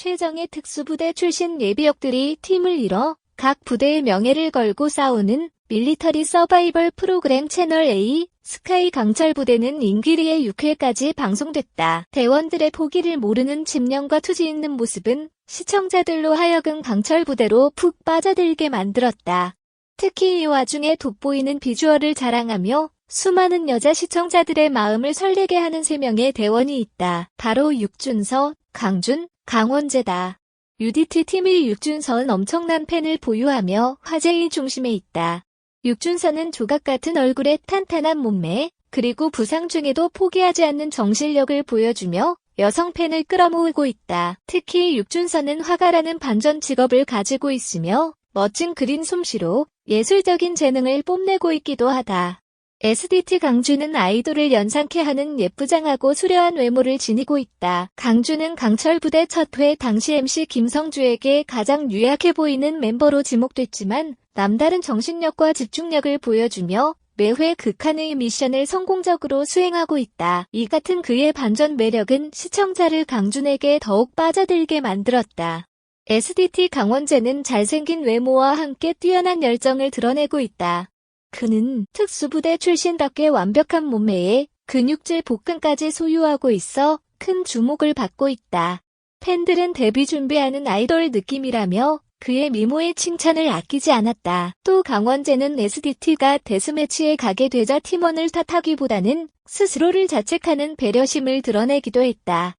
최정예 특수부대 출신 예비역들이 팀을 이뤄 각 부대의 명예를 걸고 싸우는 밀리터리 서바이벌 프로그램 채널 A 스카이 강철 부대는 인기리의 6회까지 방송됐다. 대원들의 포기를 모르는 집념과 투지 있는 모습은 시청자들로 하여금 강철 부대로 푹 빠져들게 만들었다. 특히 이 와중에 돋보이는 비주얼을 자랑하며 수많은 여자 시청자들의 마음을 설레게 하는 세 명의 대원이 있다. 바로 육준서, 강준, 강원재다. UDT 팀의 육준서는 엄청난 팬을 보유하며 화제의 중심에 있다. 육준서는 조각 같은 얼굴에 탄탄한 몸매, 그리고 부상 중에도 포기하지 않는 정실력을 보여주며 여성 팬을 끌어모으고 있다. 특히 육준서는 화가라는 반전 직업을 가지고 있으며 멋진 그림 솜씨로 예술적인 재능을 뽐내고 있기도 하다. SDT 강주는 아이돌을 연상케 하는 예쁘장하고 수려한 외모를 지니고 있다. 강주는 강철 부대 첫 회 당시 MC 김성주에게 가장 유약해 보이는 멤버로 지목됐지만 남다른 정신력과 집중력을 보여주며 매회 극한의 미션을 성공적으로 수행하고 있다. 이 같은 그의 반전 매력은 시청자를 강준에게 더욱 빠져들게 만들었다. SDT 강원재는 잘생긴 외모와 함께 뛰어난 열정을 드러내고 있다. 그는 특수부대 출신답게 완벽한 몸매에 근육질 복근까지 소유하고 있어 큰 주목을 받고 있다. 팬들은 데뷔 준비하는 아이돌 느낌이라며 그의 미모의 칭찬을 아끼지 않았다. 또 강원재는 SDT가 데스매치에 가게 되자 팀원을 탓하기보다는 스스로를 자책하는 배려심을 드러내기도 했다.